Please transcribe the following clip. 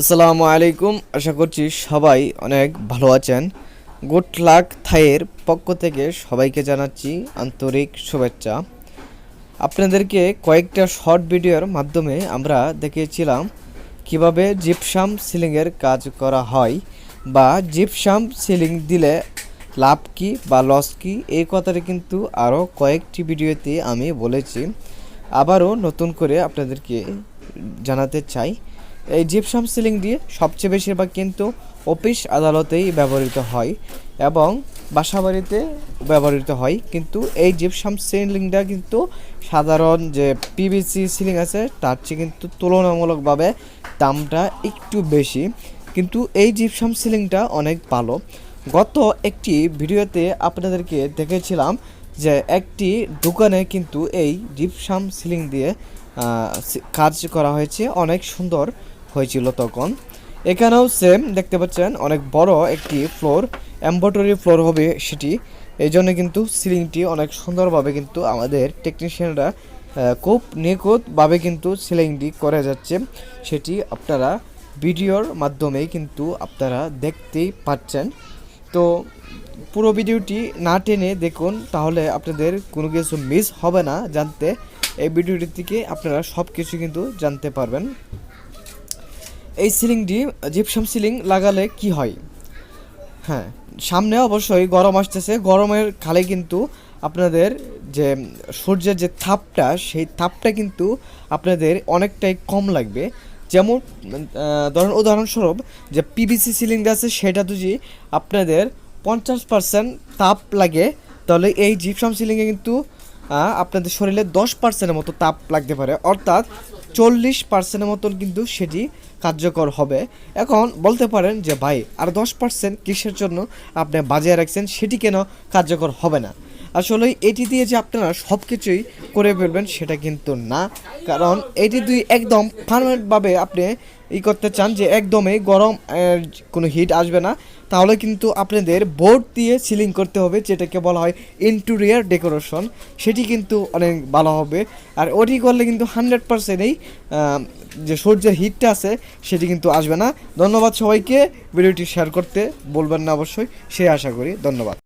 আসসালামু আলাইকুম। আশা করছি সবাই অনেক ভালো আছেন। গুড লাক থাইয়ের পক্ষ থেকে সবাইকে জানাচ্ছি আন্তরিক শুভেচ্ছা। আপনাদেরকে কয়েকটা শর্ট ভিডিওর মাধ্যমে আমরা দেখিয়েছিলাম কীভাবে জিপসাম সিলিংয়ের কাজ করা হয় বা জিপসাম সিলিং দিলে লাভ কি বা লস কি, এই কথাটা কিন্তু আরও কয়েকটি ভিডিওতে আমি বলেছি। আবারও নতুন করে আপনাদেরকে জানাতে চাই। এই জিপসাম সিলিং দিয়ে সবচেয়ে বেশিরভাগ কিন্তু অফিস আদালতেই ব্যবহৃত হয় এবং বাসাবাড়িতে ব্যবহৃত হয়। কিন্তু এই জিপসাম সিলিংটা কিন্তু সাধারণ যে পিভিসি সিলিং আছে, তার চেয়ে কিন্তু তুলনামূলকভাবে দামটা একটু বেশি। কিন্তু এই জিপসাম সিলিংটা অনেক ভালো। গত একটি ভিডিওতে আপনাদেরকে দেখেছিলাম যে একটি দোকানে কিন্তু এই জিপসাম সিলিং দিয়ে কাজ করা হয়েছে। অনেক সুন্দর হয়েছিল তখন। এখানেও সেম দেখতে পাচ্ছেন, অনেক বড় একটি ফ্লোর এম্বয়ডারি ফ্লোর হবে সেটি। এই জন্য কিন্তু সিলিংটি অনেক সুন্দরভাবে কিন্তু আমাদের টেকনিশিয়ানরা খুব নিখুঁতভাবে কিন্তু সিলিংটি করে যাচ্ছে। সেটি আপনারা ভিডিওর মাধ্যমেই কিন্তু আপনারা দেখতেই পাচ্ছেন। তো পুরো ভিডিওটি না টেনে দেখুন, তাহলে আপনাদের কোনো কিছু মিস হবে না জানতে। এই ভিডিওটি থেকে আপনারা সব কিছু কিন্তু জানতে পারবেন। এই সিলিংটি জিপসাম সিলিং লাগালে কি হয়? হ্যাঁ সামনে অবশ্যই গরম আসতেছে। গরমের খালে কিন্তু আপনাদের যে সূর্যের যে তাপটা, সেই তাপটা কিন্তু আপনাদের অনেকটাই কম লাগবে। যেমন ধরেন, উদাহরণস্বরূপ যে পিভিসি সিলিন্ডার আছে, সেটা যদি আপনাদের পঞ্চাশ পার্সেন্ট তাপ লাগে, তাহলে এই জিপসাম সিলিংয়ে কিন্তু আপনাদের শরীরে দশ পার্সেন্টের মতো তাপ লাগতে পারে। অর্থাৎ চল্লিশ পার্সেন্টের মতন কিন্তু সেটি কার্যকর হবে। এখন বলতে পারেন যে, ভাই, আর দশ পার্সেন্ট কিসের জন্য আপনি বাজিয়ে রাখছেন সেটি কেন কার্যকর হবে না? আসলে এটি দিয়ে যে আপনারা সব কিছুই করে ফেলবেন সেটা কিন্তু না। কারণ এটি দুই একদম পারমানেন্টভাবে আপনি ই করতে চান যে একদমই গরম কোনো হিট আসবে না, তাহলে কিন্তু আপনাদের বোর্ড দিয়ে সিলিং করতে হবে, যেটাকে বলা হয় ইন্টেরিয়ার ডেকোরেশন সেটি কিন্তু অনেক ভালো হবে। আর ওটি করলে কিন্তু হান্ড্রেড পার্সেন্টেই যে সূর্যের হিটটা আছে, সেটি কিন্তু আসবে না। ধন্যবাদ সবাইকে। ভিডিওটি শেয়ার করতে বলবেন না অবশ্যই। সে আশা করি। ধন্যবাদ।